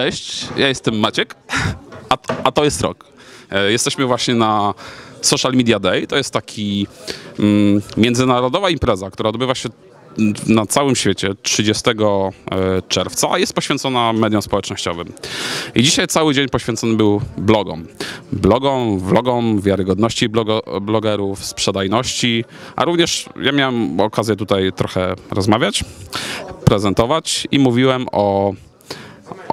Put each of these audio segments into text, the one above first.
Cześć, ja jestem Maciek, a, a to jest Rok. E, Jesteśmy właśnie na Social Media Day. To jest taki mm, międzynarodowa impreza, która odbywa się na całym świecie 30 e, czerwca, a jest poświęcona mediom społecznościowym. I dzisiaj cały dzień poświęcony był blogom. Blogom, vlogom, wiarygodności blogo, blogerów, sprzedajności, a również ja miałem okazję tutaj trochę rozmawiać, prezentować i mówiłem o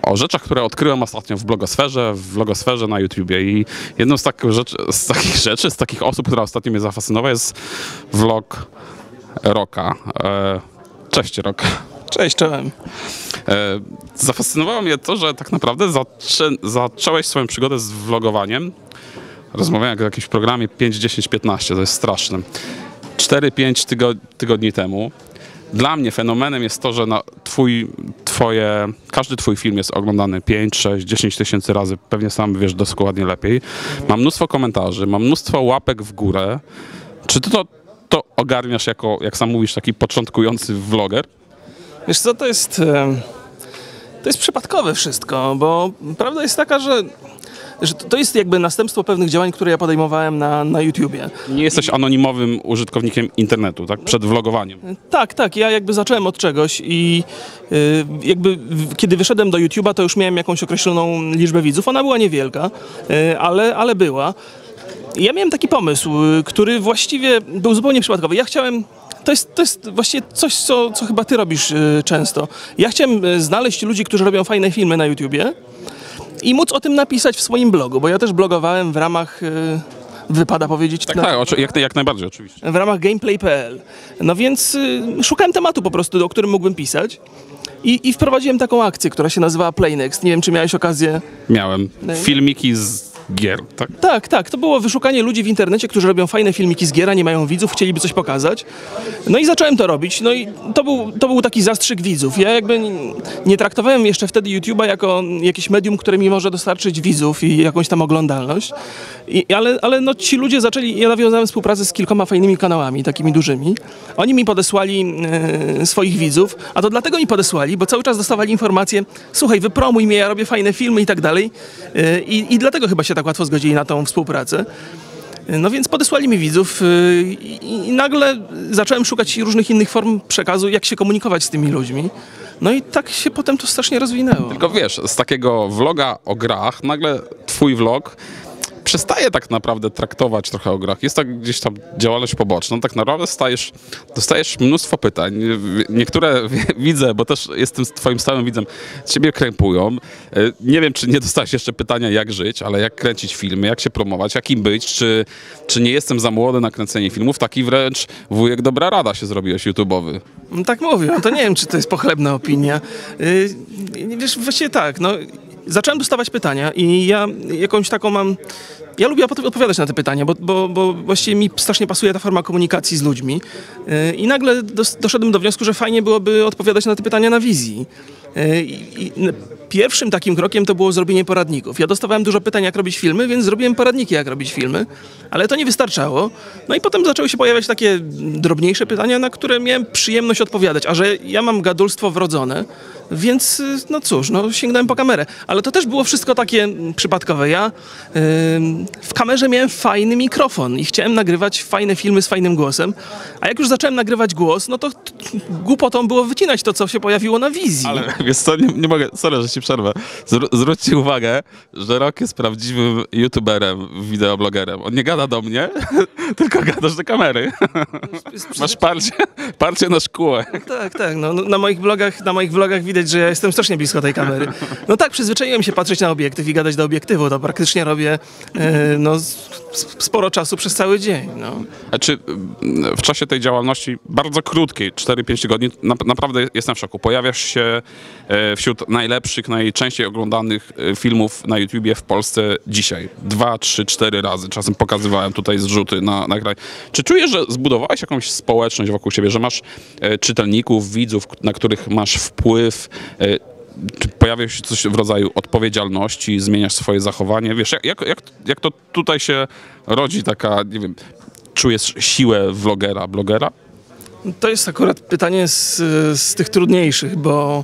o rzeczach, które odkryłem ostatnio w blogosferze, w blogosferze na YouTubie i jedną z takich rzeczy, z takich, rzeczy, z takich osób, która ostatnio mnie zafascynowała jest vlog Roka. E, Cześć Rok. Cześć, czołem. E, Zafascynowało mnie to, że tak naprawdę zaczę, zacząłeś swoją przygodę z vlogowaniem. Rozmawiałem w jakimś programie 5, 10, 15, to jest straszne. 4-5 tygo, tygodni temu. Dla mnie fenomenem jest to, że na twój, twoje, każdy twój film jest oglądany 5, 6, 10 tysięcy razy, pewnie sam wiesz dokładnie lepiej. Mam mnóstwo komentarzy, mam mnóstwo łapek w górę. Czy ty to, to ogarniasz jako, jak sam mówisz, taki początkujący vloger? Wiesz co, to jest... To jest przypadkowe wszystko, bo prawda jest taka, że, że to jest jakby następstwo pewnych działań, które ja podejmowałem na, na YouTubie. Nie jesteś anonimowym użytkownikiem internetu, tak? Przed vlogowaniem. Tak, tak, ja jakby zacząłem od czegoś i y, jakby kiedy wyszedłem do YouTuba, to już miałem jakąś określoną liczbę widzów. Ona była niewielka, y, ale, ale była. I Ja miałem taki pomysł, y, który właściwie był zupełnie przypadkowy. Ja chciałem. To jest, to jest właściwie coś, co, co chyba ty robisz y, często. Ja chciałem y, znaleźć ludzi, którzy robią fajne filmy na YouTubie i móc o tym napisać w swoim blogu, bo ja też blogowałem w ramach. y, Wypada powiedzieć Tak, na- tak, jak, jak najbardziej oczywiście. w ramach gameplay.pl. No więc y, szukałem tematu po prostu, o którym mógłbym pisać. I, I wprowadziłem taką akcję, która się nazywała Playnext. Nie wiem, czy miałeś okazję. Miałem filmiki z gier, tak? Tak, tak. To było wyszukanie ludzi w internecie, którzy robią fajne filmiki z giera, nie mają widzów, chcieliby coś pokazać. No i zacząłem to robić. No i to był, to był taki zastrzyk widzów. Ja jakby nie, nie traktowałem jeszcze wtedy YouTube'a jako jakieś medium, które mi może dostarczyć widzów i jakąś tam oglądalność. I, ale ale no, ci ludzie zaczęli, ja nawiązałem współpracę z kilkoma fajnymi kanałami, takimi dużymi. Oni mi podesłali e, swoich widzów, a to dlatego mi podesłali, bo cały czas dostawali informacje, słuchaj, wypromuj mnie, ja robię fajne filmy i tak dalej. E, I, I dlatego chyba się tak łatwo zgodzili na tą współpracę. No więc podesłali mi widzów y, i, i nagle zacząłem szukać różnych innych form przekazu, jak się komunikować z tymi ludźmi. No i tak się potem to strasznie rozwinęło. Tylko wiesz, z takiego vloga o grach, nagle twój vlog przestaje tak naprawdę traktować trochę o grach. Jest tak gdzieś tam działalność poboczna. Tak naprawdę stajesz, dostajesz mnóstwo pytań. Niektóre widzę, bo też jestem twoim stałym widzem, ciebie krępują. E, Nie wiem, czy nie dostałeś jeszcze pytania, jak żyć, ale jak kręcić filmy, jak się promować, jakim być, czy, czy nie jestem za młody na kręcenie filmów. Taki wręcz wujek dobra rada się zrobiłeś YouTube'owy. No Tak mówią, to nie wiem, czy to jest pochlebna opinia. Yy, wiesz, właściwie tak, no, zacząłem dostawać pytania i ja jakąś taką mam... Ja lubię odpowi- odpowiadać na te pytania, bo, bo, bo właściwie mi strasznie pasuje ta forma komunikacji z ludźmi. Yy, I nagle dos- doszedłem do wniosku, że fajnie byłoby odpowiadać na te pytania na wizji. Yy, I, pierwszym takim krokiem to było zrobienie poradników. Ja dostawałem dużo pytań, jak robić filmy, więc zrobiłem poradniki, jak robić filmy, ale to nie wystarczało. No i potem zaczęły się pojawiać takie drobniejsze pytania, na które miałem przyjemność odpowiadać. A że ja mam gadulstwo wrodzone, więc y, no cóż, no sięgnąłem po kamerę. Ale to też było wszystko takie przypadkowe. Ja ym, w kamerze miałem fajny mikrofon i chciałem nagrywać fajne filmy z fajnym głosem. A jak już zacząłem nagrywać głos, no to głupotą było wycinać to, co się pojawiło na wizji. Ale wiesz co, nie, nie mogę, sorry, że ci przerwę. Zwró- zwróćcie uwagę, że Rok jest prawdziwym youtuberem, wideoblogerem. On nie gada do mnie, tylko gadasz do kamery. Masz parcie, parcie na szkółę. Tak, tak. No, no, na, moich blogach, na moich vlogach widać, że ja jestem strasznie blisko tej kamery. No tak, przyzwyczaiłem się patrzeć na obiektyw i gadać do obiektywu. To praktycznie robię e, no, sporo czasu przez cały dzień. No. A czy w czasie tej działalności, bardzo krótkiej, 4-5 tygodni, na, naprawdę jestem w szoku. Pojawiasz się e, wśród najlepszych, najczęściej oglądanych e, filmów na YouTubie w Polsce dzisiaj. Dwa, trzy, cztery razy. Czasem pokazywałem tutaj zrzuty na, na kraj. Czy czujesz, że zbudowałeś jakąś społeczność wokół siebie, że masz e, czytelników, widzów, na których masz wpływ? E, czy pojawia się coś w rodzaju odpowiedzialności, zmieniasz swoje zachowanie? Wiesz, jak, jak, jak, jak to tutaj się rodzi taka, nie wiem, czujesz siłę vlogera, blogera? To jest akurat pytanie z, z tych trudniejszych, bo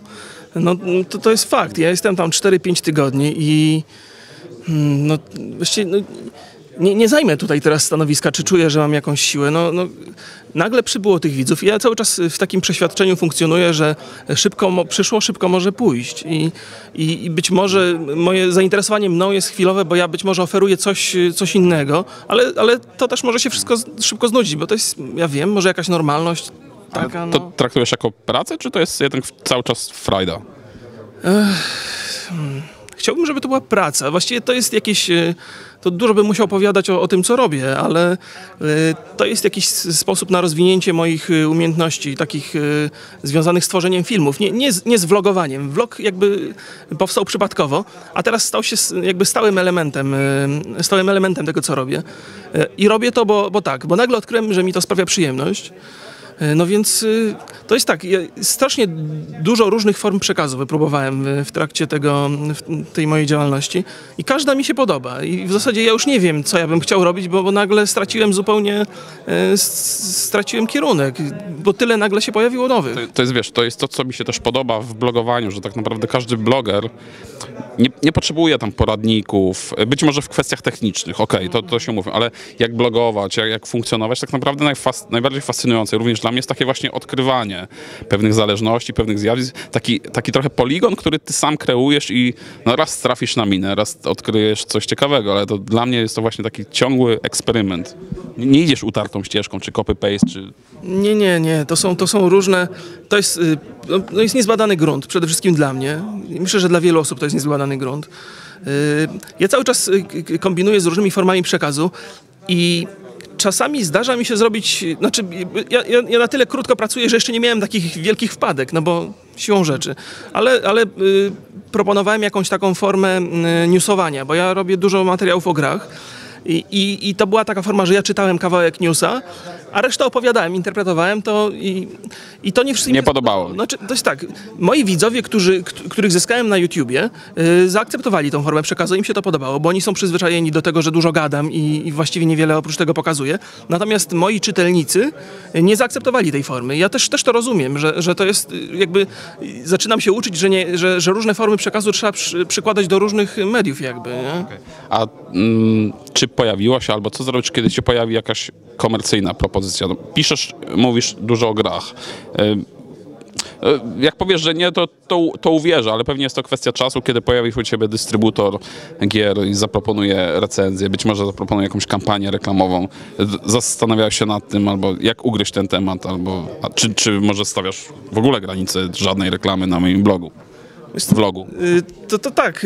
No to, to jest fakt. Ja jestem tam 4-5 tygodni i mm, no właściwie no, nie, nie zajmę tutaj teraz stanowiska, czy czuję, że mam jakąś siłę. No, no, nagle przybyło tych widzów i ja cały czas w takim przeświadczeniu funkcjonuję, że szybko mo- przyszło, szybko może pójść. I, i, I być może moje zainteresowanie mną jest chwilowe, bo ja być może oferuję coś, coś innego, ale, ale to też może się wszystko szybko znudzić, bo to jest, ja wiem, może jakaś normalność taka, To no. traktujesz jako pracę, czy to jest jednak cały czas frajda? Chciałbym, żeby to była praca. Właściwie to jest jakieś. e, To dużo bym musiał opowiadać o, o tym, co robię, ale e, to jest jakiś sposób na rozwinięcie moich e, umiejętności, takich związanych z tworzeniem filmów. Nie, nie, z, nie z vlogowaniem. Vlog jakby powstał przypadkowo, a teraz stał się jakby stałym elementem, stałym elementem tego, co robię. I robię to, bo, bo tak, bo nagle odkryłem, że mi to sprawia przyjemność. E, No więc y, to jest tak, strasznie dużo różnych form przekazu wypróbowałem w trakcie tego, w tej mojej działalności i każda mi się podoba i w zasadzie ja już nie wiem, co ja bym chciał robić, bo, nagle straciłem zupełnie, e, straciłem kierunek, bo tyle nagle się pojawiło nowych. To, jest, wiesz, to jest to, co mi się też podoba w blogowaniu, że tak naprawdę każdy bloger nie, nie potrzebuje tam poradników, być może w kwestiach technicznych, okej, to, to się mówi, ale jak blogować, jak, jak funkcjonować, tak naprawdę najfas, najbardziej fascynujące również dla mnie jest takie właśnie odkrywanie pewnych zależności, pewnych zjawisk, taki, taki trochę poligon, który ty sam kreujesz i no raz trafisz na minę, raz odkryjesz coś ciekawego, ale to dla mnie jest to właśnie taki ciągły eksperyment. Nie, nie idziesz utartą ścieżką, czy copy-paste, czy Nie, nie, nie. To są, to są różne. To jest, y, no, no jest niezbadany grunt, przede wszystkim dla mnie. Myślę, że dla wielu osób to jest niezbadany grunt. Y, Ja cały czas y, kombinuję z różnymi formami przekazu i czasami zdarza mi się zrobić. Znaczy, ja, ja, ja na tyle krótko pracuję, że jeszcze nie miałem takich wielkich wpadek, no bo siłą rzeczy. Ale, ale y, proponowałem jakąś taką formę y, newsowania, bo ja robię dużo materiałów o grach. I, i, I to była taka forma, że ja czytałem kawałek newsa, a resztę opowiadałem, interpretowałem to i, i to nie wszystkim... Nie podobało. spodobało. Znaczy, to jest tak, moi widzowie, którzy, których zyskałem na YouTubie, y, zaakceptowali tą formę przekazu, im się to podobało, bo oni są przyzwyczajeni do tego, że dużo gadam i, i właściwie niewiele oprócz tego pokazuję. Natomiast moi czytelnicy nie zaakceptowali tej formy. Ja też, też to rozumiem, że, że to jest y, jakby... y, Zaczynam się uczyć, że, nie, że, że różne formy przekazu trzeba przy, przykładać do różnych mediów jakby, nie? A mm, czy pojawiło się, albo co zrobić, kiedy się pojawi jakaś komercyjna propozycja? No, piszesz, mówisz dużo o grach. Y, y, Jak powiesz, że nie, to, to, to uwierzę, ale pewnie jest to kwestia czasu, kiedy pojawi się u ciebie dystrybutor gier i zaproponuje recenzję, być może zaproponuje jakąś kampanię reklamową. Z- Zastanawiałeś się nad tym, albo jak ugryźć ten temat, albo czy, czy może stawiasz w ogóle granicy żadnej reklamy na moim blogu, vlogu? Y, To, to tak.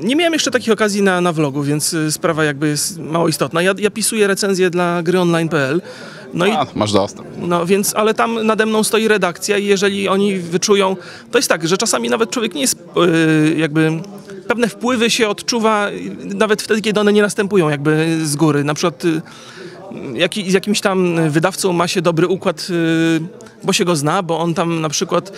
Nie miałem jeszcze takich okazji na, na vlogu, więc y, sprawa jakby jest mało istotna. Ja, ja pisuję recenzję dla gryonline.pl. No i A, masz dostęp. no więc, ale tam nade mną stoi redakcja i jeżeli oni wyczują, to jest tak, że czasami nawet człowiek nie jest y, jakby pewne wpływy się odczuwa y, nawet wtedy, kiedy one nie następują jakby z góry. Na przykład y, jaki, z jakimś tam wydawcą ma się dobry układ, bo się go zna, bo on tam na przykład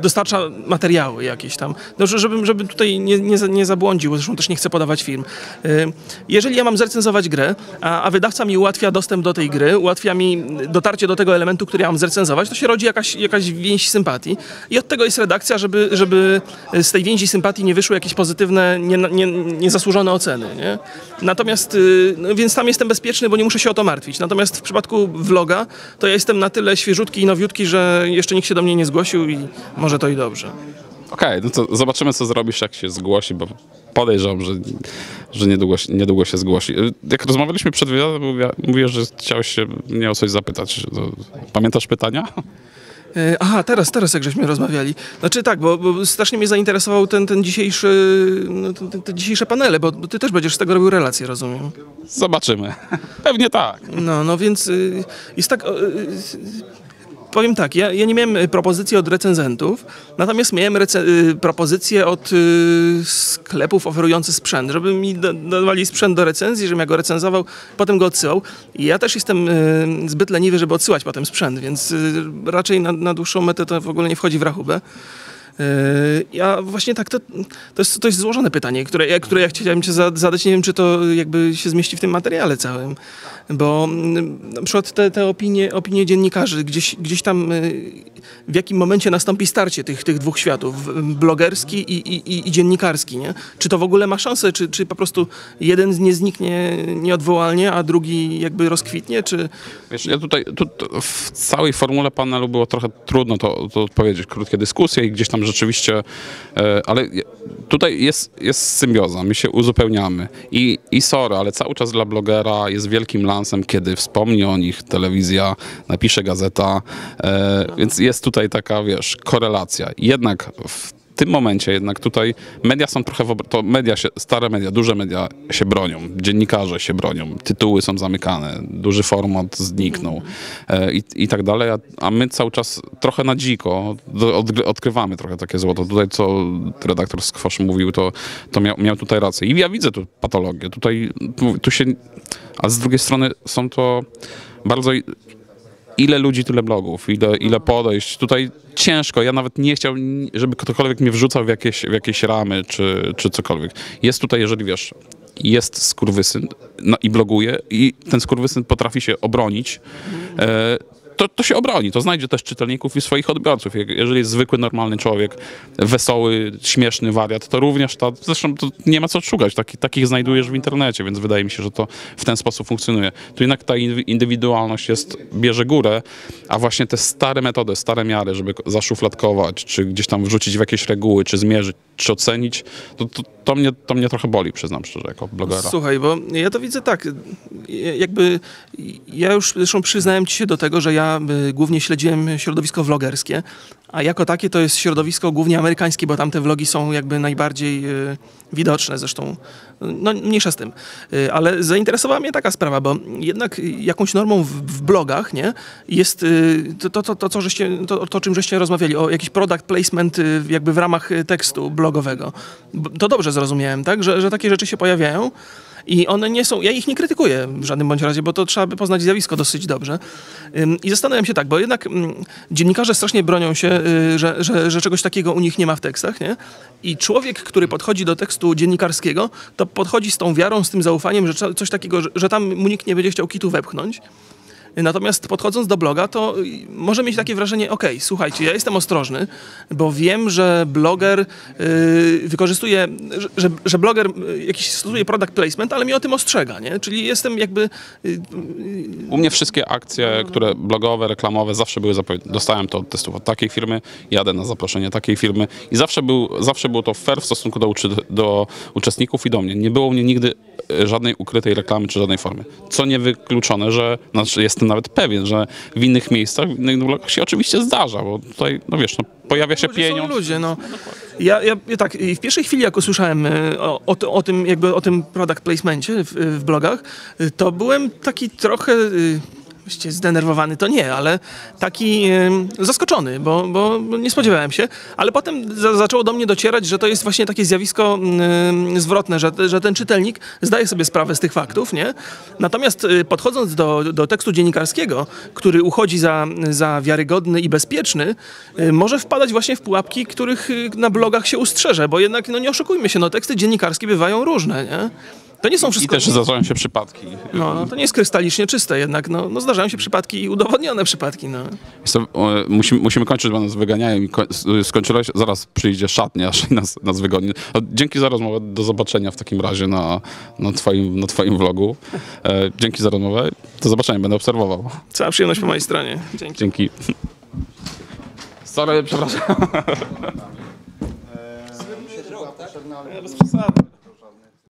dostarcza materiały jakieś tam. No, że- żebym, żebym tutaj nie, nie, nie zabłądził, zresztą też nie chcę podawać firm. Y, Jeżeli ja mam zrecenzować grę, a, a wydawca mi ułatwia dostęp do tej gry, ułatwia mi dotarcie do tego elementu, który ja mam zrecenzować, to się rodzi jakaś, jakaś więź sympatii. I od tego jest redakcja, żeby, żeby z tej więzi sympatii nie wyszły jakieś pozytywne, nie, nie, niezasłużone oceny. Nie? Natomiast, y, no, więc tam jestem bezpieczny, bo nie muszę się o to martwić. Natomiast w przypadku vloga, to ja jestem na tyle świeżutki i nowiutki, że jeszcze nikt się do mnie nie zgłosił i może to i dobrze. Okej, no to zobaczymy, co zrobisz, jak się zgłosi, bo podejrzewam, że, że niedługo, się- niedługo się zgłosi. Jak rozmawialiśmy przed wywiadem, mówię- że chciałeś się mnie o coś zapytać. Pamiętasz pytania? E, Aha, teraz, teraz jak żeśmy rozmawiali. Znaczy tak, bo, bo strasznie mnie zainteresował ten, ten dzisiejszy, no, ten, te dzisiejsze panele, bo, ty też będziesz z tego robił relacje, rozumiem. Zobaczymy. Pewnie tak. No, no więc y, jest tak. Powiem tak, ja, ja nie miałem y, propozycji od recenzentów, natomiast miałem y, propozycje od y, sklepów oferujących sprzęt, żeby mi da- dawali sprzęt do recenzji, żebym ja go recenzował, potem go odsyłał. I ja też jestem y, zbyt leniwy, żeby odsyłać potem sprzęt, więc y, raczej na, na dłuższą metę to w ogóle nie wchodzi w rachubę. Ja właśnie tak, to, to, jest, jest złożone pytanie, które, które ja chciałem cię za- zadać. Nie wiem, czy to jakby się zmieści w tym materiale całym, bo mm, na przykład te, te opinie, opinie dziennikarzy, gdzieś, gdzieś tam y, w jakim momencie nastąpi starcie tych, tych dwóch światów, blogerski i, i, i- dziennikarski, nie? Czy to w ogóle ma szansę, czy, czy po prostu jeden nie zniknie nieodwołalnie, a drugi jakby rozkwitnie, czy... Wiesz, ja tutaj tu, tu w całej formule panelu było trochę trudno to, to odpowiedzieć. Krótkie dyskusje i gdzieś tam rzeczywiście, e, ale tutaj jest, jest symbioza, my się uzupełniamy. I, I sorry, ale cały czas dla blogera jest wielkim lansem, kiedy wspomni o nich telewizja, napisze gazeta, e, więc jest tutaj taka, wiesz, korelacja. Jednak w tym momencie jednak tutaj media są trochę, to media się, stare media, duże media się bronią, dziennikarze się bronią, tytuły są zamykane, duży format zniknął e, i, i tak dalej, a, a my cały czas trochę na dziko odgry- odkrywamy trochę takie złoto. Tutaj co redaktor Skwosz mówił, to, to miał, miał tutaj rację. I ja widzę tu patologię, tutaj tu, tu się, a z drugiej strony są to bardzo ile ludzi, tyle blogów, ile, ile podejść. Tutaj ciężko, ja nawet nie chciałbym, żeby ktokolwiek mnie wrzucał w jakieś, w jakieś ramy, czy, czy cokolwiek. Jest tutaj, jeżeli wiesz, jest skurwysyn no, i bloguje i ten skurwysyn potrafi się obronić, e, to, to się obroni, to znajdzie też czytelników i swoich odbiorców. Jeżeli jest zwykły, normalny człowiek, wesoły, śmieszny wariat, to również ta, zresztą to nie ma co szukać, Taki, takich znajdujesz w internecie, więc wydaje mi się, że to w ten sposób funkcjonuje. Tu jednak ta indy- indywidualność jest, bierze górę, a właśnie te stare metody, stare miary, żeby ko- zaszufladkować, czy gdzieś tam wrzucić w jakieś reguły, czy zmierzyć, czy ocenić, to, to, to, mnie, to mnie trochę boli, przyznam szczerze, jako blogera. Słuchaj, bo ja to widzę tak, jakby ja już zresztą przyznałem ci się do tego, że ja y, głównie śledziłem środowisko vlogerskie, a jako takie to jest środowisko głównie amerykańskie, bo tam te vlogi są jakby najbardziej y, widoczne zresztą. No mniejsza z tym. Y, Ale zainteresowała mnie taka sprawa, bo jednak jakąś normą w, w blogach, nie, jest y, to, to, to, to, co żeście, to, to, czym żeście rozmawiali, o jakiś product placement jakby w ramach tekstu blogowego. To dobrze zrozumiałem, tak, że, że takie rzeczy się pojawiają. I one nie są, ja ich nie krytykuję w żadnym bądź razie, bo to trzeba by poznać zjawisko dosyć dobrze. I zastanawiam się tak, bo jednak dziennikarze strasznie bronią się, y, że, że, że czegoś takiego u nich nie ma w tekstach, nie? I człowiek, który podchodzi do tekstu dziennikarskiego, to podchodzi z tą wiarą, z tym zaufaniem, że coś takiego, że tam mu nikt nie będzie chciał kitu wepchnąć. Natomiast podchodząc do bloga, to może mieć takie wrażenie, okej, słuchajcie, ja jestem ostrożny, bo wiem, że bloger y, wykorzystuje, że, że, bloger y, jakiś stosuje product placement, ale mnie o tym ostrzega, nie? Czyli jestem jakby... y, U mnie wszystkie akcje, które blogowe, reklamowe, zawsze były zapowiedziane. Dostałem to od testów od takiej firmy, jadę na zaproszenie takiej firmy i zawsze, był, zawsze było to fair w stosunku do, do uczestników i do mnie. Nie było mnie nigdy żadnej ukrytej reklamy czy żadnej formy. Co niewykluczone, że znaczy jestem nawet pewien, że w innych miejscach, w innych blogach się oczywiście zdarza, bo tutaj, no wiesz, no, pojawia się ludzie pieniądz. Są ludzie, no. Ja, ja, tak, w pierwszej chwili, jak usłyszałem y, o, o, o tym, jakby o tym product placemencie w, w blogach, y, to byłem taki trochę... Właściwie zdenerwowany to nie, ale taki zaskoczony, bo, bo nie spodziewałem się. Ale potem za, zaczęło do mnie docierać, że to jest właśnie takie zjawisko zwrotne, że, że ten czytelnik zdaje sobie sprawę z tych faktów, nie? Natomiast y, podchodząc do, do tekstu dziennikarskiego, który uchodzi za, za wiarygodny i bezpieczny, y, może wpadać właśnie w pułapki, których y, na blogach się ustrzeże, bo jednak, no nie oszukujmy się, no teksty dziennikarskie bywają różne, nie? To nie są I wszystko... też zdarzają się przypadki. No, no, to nie jest krystalicznie czyste jednak, no, no zdarzają się przypadki i udowodnione przypadki, no. Co, e, musimy, musimy kończyć, bo nas wyganiają i skończyłeś, zaraz przyjdzie szatnia aż i nas, nas wygoni. No, dzięki za rozmowę, do zobaczenia w takim razie na, na, twoim, na twoim vlogu. E, dzięki za rozmowę, do zobaczenia, będę obserwował. Cała przyjemność po mojej stronie. Dzięki. Dzięki. Sorry, przepraszam. Bez przesady.